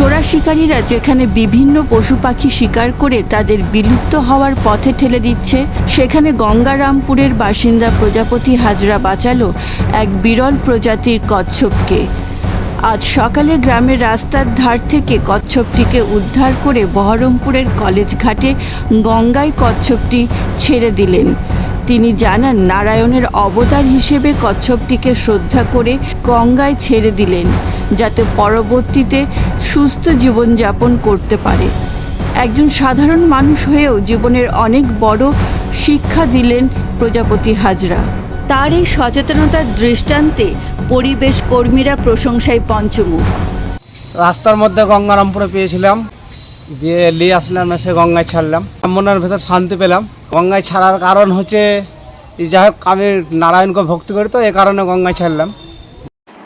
চোরা শিকারীরা যেখানে বিভিন্ন পশু পাখি শিকার করে তাদের বিলুপ্ত হওয়ার পথে ঠেলে দিচ্ছে, সেখানে গঙ্গারামপুরের বাসিন্দা প্রজাপতি হাজরা বাঁচালো এক বিরল প্রজাতির কচ্ছপকে। আজ সকালে গ্রামের রাস্তার ধার থেকে কচ্ছপটিকে উদ্ধার করে বহরমপুরের কলেজ ঘাটে গঙ্গায় কচ্ছপটি ছেড়ে দিলেন। তিনি জানান, নারায়ণের অবতার হিসেবে কচ্ছপটিকে শ্রদ্ধা করে গঙ্গায় ছেড়ে দিলেন, যাতে পরবর্তীতে সুস্থ জীবনযাপন করতে পারে। একজন সাধারণ মানুষ হয়েও জীবনের অনেক বড় শিক্ষা দিলেন প্রজাপতি হাজরা। তার এই সচেতনতার দৃষ্টান্তে পরিবেশ কর্মীরা প্রশংসায় পঞ্চমুখ। রাস্তার মধ্যে গঙ্গারামপুরে পেয়েছিলাম, দিয়ে নিয়ে আসলাম, এসে গঙ্গায় ছাড়লাম। মনের ভেতর শান্তি পেলাম। গঙ্গায় ছাড়ার কারণ হচ্ছে যাই হোক, আমি নারায়ণকে ভক্তি করি তো, এ কারণে গঙ্গায় ছাড়লাম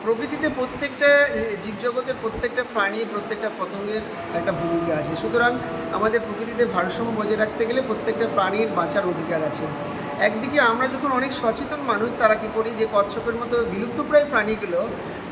প্রকৃতিতে প্রত্যেকটা এ, জীবজগতের প্রত্যেকটা প্রাণী, প্রত্যেকটা পতঙ্গের একটা ভূমিকা আছে। সুতরাং আমাদের প্রকৃতিতে ভারসাম্য বজায় রাখতে গেলে প্রত্যেকটা প্রাণীর বাঁচার অধিকার আছে। একদিকে আমরা যখন অনেক সচেতন মানুষ, তারা কী করি যে কচ্ছপের মতো বিলুপ্তপ্রায় প্রাণীগুলো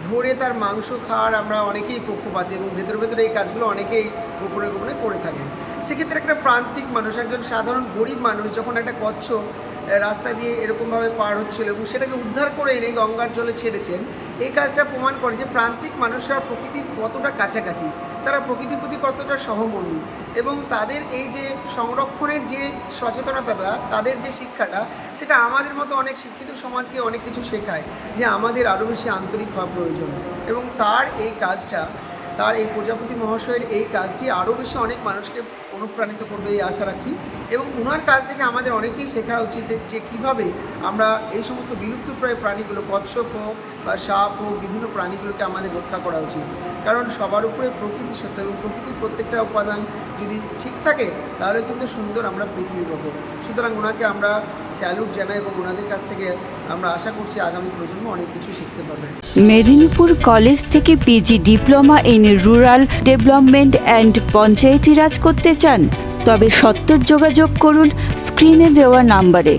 ধরে তার মাংস, খাওয়ার আমরা অনেকেই পক্ষপাতি এবং ভেতরে ভেতরে এই কাজগুলো অনেকেই গোপনে গোপনে করে থাকে। সেক্ষেত্রে একটা প্রান্তিক মানুষ একজন সাধারণ গরিব মানুষ যখন একটা কচ্ছপ আহ, রাস্তা দিয়ে এরকমভাবে পার হচ্ছিল এবং সেটাকে উদ্ধার করে এনে গঙ্গার জলে ছেড়েছেন এই কাজটা প্রমাণ করে যে প্রান্তিক মানুষরা প্রকৃতির কতটা কাছাকাছি তারা প্রকৃতির প্রতি কতটা সহমর্মী এবং তাদের এই যে সংরক্ষণের যে সচেতনতাটা তাদের যে শিক্ষাটা সেটা আমাদের মতো অনেক শিক্ষিত সমাজকে অনেক কিছু শেখায় যে আমাদের আরও বেশি আন্তরিক হওয়া প্রয়োজন এবং তার এই কাজটা তার এই প্রজাপতি মহাশয়ের এই কাজটি আরও বেশি অনেক মানুষকে অনুপ্রাণিত করবে এই আশা রাখছি। এবং ওনার কাছ থেকে আমাদের অনেকেই শেখা উচিত যে কীভাবে আমরা এই সমস্ত বিলুপ্তপ্রায় প্রাণীগুলো, কচ্ছপ হোক বা সাপ হোক, বিভিন্ন প্রাণীগুলোকে আমাদের রক্ষা করা উচিত। কারণ সবার উপরে প্রকৃতি সত্য এবং প্রকৃতির প্রত্যেকটা উপাদান যদি ঠিক থাকে, তাহলে কিন্তু সুন্দর আমরা পৃথিবী পাবো। সুতরাং ওনাকে আমরা স্যালুট জানাই এবং ওনাদের কাছ থেকে আমরা আশা করছি আগামী প্রজন্ম অনেক কিছু শিখতে পারবে। মেদিনীপুর কলেজ থেকে PG diploma in rural development and Panchayati Raj করতে চান তবে সত্তর যোগাযোগ করুন স্ক্রিনে দেওয়া নাম্বারে।